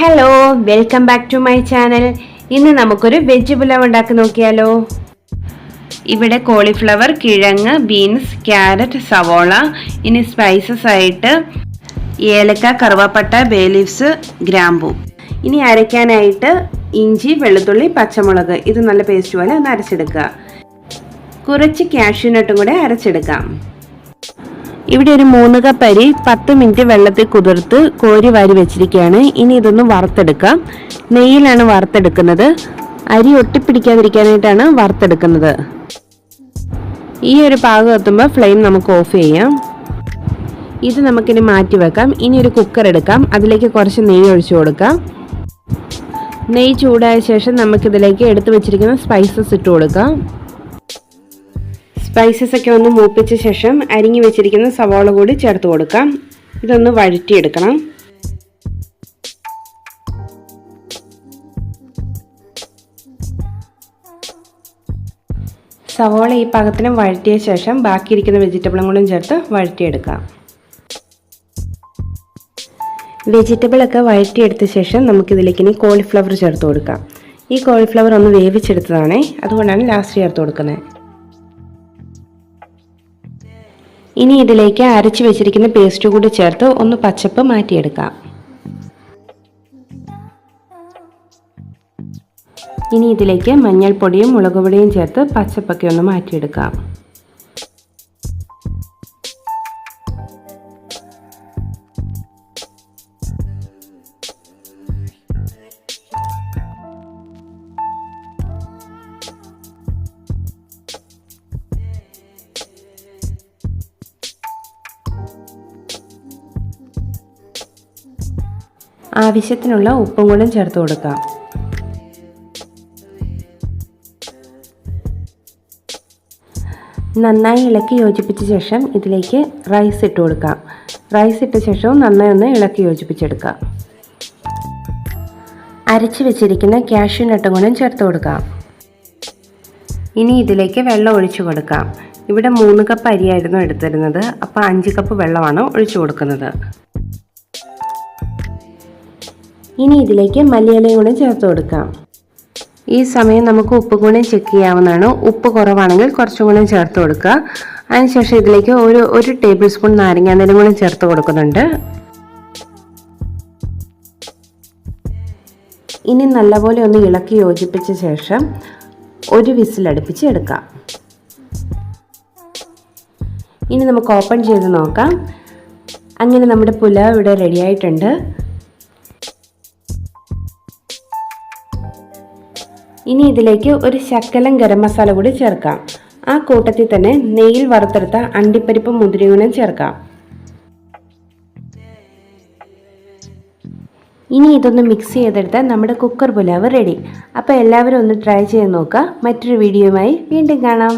Hello welcome back to my channel ഇന്ന് നമുക്കൊരു veg pulao ഉണ്ടാക്കി നോക്കിയാലോ. ഇവിടെ കോളിഫ്ലവർ കിഴങ്ങ് ബീൻസ് ക്യാരറ്റ് സവോള ഇനി സ്പൈസസ് ആയിട്ട് ഏലക്ക കറുവപ്പട്ട ബേ ലീവ്സ് ഗ്രാമ്പു. ഇനി അരയ്ക്കാനായിട്ട് ഇഞ്ചി വെളുത്തുള്ളി പച്ചമുളക്. ഇത് നല്ല പേസ്റ്റ് പോലെ ഒന്ന് അരച്ചെടുക്കുക. കുറച്ച് കാഷ്യൂനട്ടും കൂടെ അരച്ചെടുക്കാം. ഇവിടെ ഒരു മൂന്ന് കപ്പ് അരി പത്ത് മിനിറ്റ് വെള്ളത്തിൽ കുതിർത്ത് കോരി വാരി വെച്ചിരിക്കുകയാണ്. ഇനി ഇതൊന്ന് വറുത്തെടുക്കാം. നെയ്യിലാണ് വറുത്തെടുക്കുന്നത്. അരി ഒട്ടിപ്പിടിക്കാതിരിക്കാനായിട്ടാണ് വറുത്തെടുക്കുന്നത്. ഈ ഒരു പാകം എത്തുമ്പോൾ ഫ്ലെയിം നമുക്ക് ഓഫ് ചെയ്യാം. ഇത് നമുക്കിനി മാറ്റി വെക്കാം. ഇനി ഒരു കുക്കർ എടുക്കാം. അതിലേക്ക് കുറച്ച് നെയ്യ് ഒഴിച്ചു കൊടുക്കാം. നെയ്യ് ചൂടായ ശേഷം നമുക്കിതിലേക്ക് എടുത്തു വെച്ചിരിക്കുന്ന സ്പൈസസ് ഇട്ട് കൊടുക്കാം. സ്പൈസസ് ഒക്കെ ഒന്ന് മൂപ്പിച്ച ശേഷം അരിഞ്ഞു വെച്ചിരിക്കുന്ന സവാള കൂടി ചേർത്ത് കൊടുക്കാം. ഇതൊന്ന് വഴറ്റിയെടുക്കണം. സവാള ഈ പാകത്തിന് വഴറ്റിയ ശേഷം ബാക്കിയിരിക്കുന്ന വെജിറ്റബിളും കൂടി ചേർത്ത് വഴറ്റിയെടുക്കാം. വെജിറ്റബിൾ ഒക്കെ വഴറ്റിയെടുത്ത ശേഷം നമുക്കിതിലേക്ക് ഇനി കോളിഫ്ലവർ ചേർത്ത് കൊടുക്കാം. ഈ കോളിഫ്ലവർ ഒന്ന് വേവിച്ചെടുത്തതാണേ അതുകൊണ്ടാണ് ലാസ്റ്റ് ചേർത്ത് കൊടുക്കുന്നത്. ഇനി ഇതിലേക്ക് അരച്ച് വെച്ചിരിക്കുന്ന പേസ്റ്റ് കൂടി ചേർത്ത് ഒന്ന് പച്ചപ്പ് മാറ്റിയെടുക്കാം. ഇനി ഇതിലേക്ക് മഞ്ഞൾപ്പൊടിയും മുളക് പൊടിയും ചേർത്ത് പച്ചപ്പൊക്കെ ഒന്ന് മാറ്റിയെടുക്കാം. ആവശ്യത്തിനുള്ള ഉപ്പും കൂടെ ചേർത്ത് കൊടുക്കാം. നന്നായി ഇളക്കി യോജിപ്പിച്ച ശേഷം ഇതിലേക്ക് റൈസ് ഇട്ട് കൊടുക്കാം. റൈസ് ഇട്ട ശേഷവും നന്നായി ഒന്ന് ഇളക്കി യോജിപ്പിച്ചെടുക്കാം. അരച്ചു വെച്ചിരിക്കുന്ന കാഷ്യൂ നട്ടും കൂടെ ചേർത്ത് കൊടുക്കാം. ഇനി ഇതിലേക്ക് വെള്ളം ഒഴിച്ചു കൊടുക്കാം. ഇവിടെ മൂന്ന് കപ്പ് അരിയായിരുന്നു എടുത്തിരുന്നത്. അപ്പോൾ അഞ്ച് കപ്പ് വെള്ളമാണ് ഒഴിച്ചു കൊടുക്കുന്നത്. ഇനി ഇതിലേക്ക് മല്ലിയിലയും കൂടെ ചേർത്ത് കൊടുക്കാം. ഈ സമയം നമുക്ക് ഉപ്പ് കൂടെ ചെക്ക് ചെയ്യാവുന്നതാണ്. ഉപ്പ് കുറവാണെങ്കിൽ കുറച്ചും കൂടെ ചേർത്ത് കൊടുക്കുക. അതിനുശേഷം ഇതിലേക്ക് ഒരു ഒരു ടേബിൾ സ്പൂൺ നാരങ്ങാനീരും കൂടെ ചേർത്ത് കൊടുക്കുന്നുണ്ട്. ഇനി നല്ലപോലെ ഒന്ന് ഇളക്കി യോജിപ്പിച്ച ശേഷം ഒരു വിസിൽ അടുപ്പിച്ച് എടുക്കാം. ഇനി നമുക്ക് ഓപ്പൺ ചെയ്ത് നോക്കാം. അങ്ങനെ നമ്മുടെ പുലാവ് ഇവിടെ റെഡി ആയിട്ടുണ്ട്. ഇനി ഇതിലേക്ക് ഒരു ശക്കലം ഗരം മസാല കൂടി ചേർക്കാം. ആ കൂട്ടത്തിൽ തന്നെ നെയ്യിൽ വറുത്തെടുത്ത അണ്ടിപ്പരിപ്പ് മുതിരിയും ചേർക്കാം. ഇനി ഇതൊന്ന് മിക്സ് ചെയ്തെടുത്താൽ നമ്മുടെ കുക്കർ പുലാവ് റെഡി അപ്പോൾ എല്ലാവരും ഒന്ന് ട്രൈ ചെയ്ത് നോക്കുക. മറ്റൊരു വീഡിയോയുമായി വീണ്ടും കാണാം.